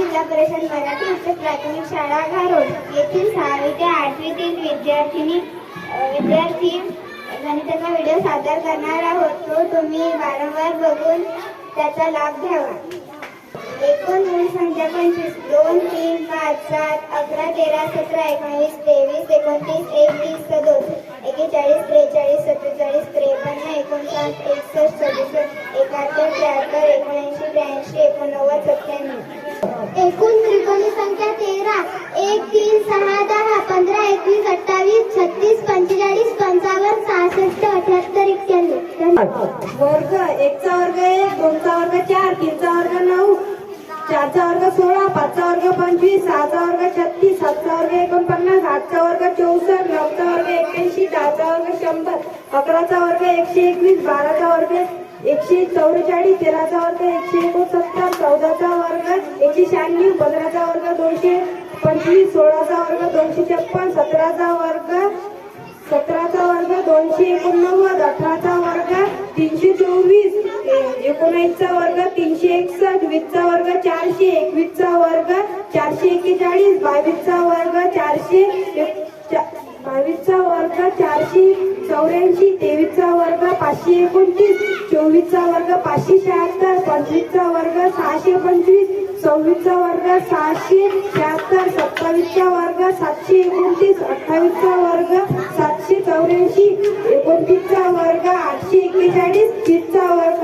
जिल्हा परिषद मराठी उच्च प्राथमिक शाळा घारोड येथील सहावी ते आठवीतील विद्यार्थिनी विद्यार्थी गणिताचा व्हिडिओ सादर करणार आहोत. तो तुम्ही वारंवार बघून त्याचा लाभ घ्यावा. एकूण मूळ संख्या पंचवीस दोन तीन पाच सात अकरा तेरा सतरा एकोणवीस तेवीस एकोणतीस एकतीस सदोतीस एकेचाळीस त्रेचाळीस सत्तेचाळीस त्रेपन्न एकोणसाठ एकसष्ट सदुसष्ट एकाहत्तर त्र्याहत्तर एकोणऐंशी ब्याऐंशी एकोणनव्वद एकूण त्रिकोणी संख्या तेरा. एक तीन सहा दहा पंधरा एकवीस अठ्ठावीस छत्तीस पंचेचाळीस पंचावन्न सहासष्ट अठ्याहत्तर एक्क्याण्णव वर्ग एकचा वर्ग एक दोनचा वर्ग चार तीनचा वर्ग नऊ चारचा वर्ग सोळा पाचचा वर्ग पंचवीस सहाचा वर्ग छत्तीस सातचा वर्ग एकोणपन्नास आठचा वर्ग चौसष्ट नऊचा वर्ग एक्क्याऐंशी दहाचा वर्ग शंभर अकराचा वर्ग एकशे एकवीस बाराचा वर्ग एकशे चौवेचाळीस तेराचा वर्ग एकशे एकोणसत्तर चौदाचा वर्ग एकशे शहाण्णव पंधराचा वर्ग दोनशे पंचवीस सोळाचा वर्ग दोनशे छप्पन सतराचा वर्ग सतराचा वर्ग दोनशे एकोणनव्वद अठराचा वर्ग तीनशे चोवीस ए- एकोणऐंशीचा वर्ग तीनशे एकसष्ट वीसचा वर्ग चारशे एकवीसचा वर्ग चारशे एक्केचाळीस बावीसचा वर्ग चारशे एक- बावीसचा वर्ग चारशे चौऱ्याऐंशी तेवीसचा वर्ग पाचशे एकोणतीस चोवीसचा वर्ग पाचशे शहात्तर पंचवीसचा वर्ग सहाशे पंचवीस सव्वीसचा वर्ग सहाशे शहात्तर सत्तावीसचा वर्ग सातशे एकोणतीस अठ्ठावीसचा वर्ग सातशे चौऱ्याऐंशी एकोणतीसचा वर्ग आठशे एक्केचाळीस तीसचा वर्ग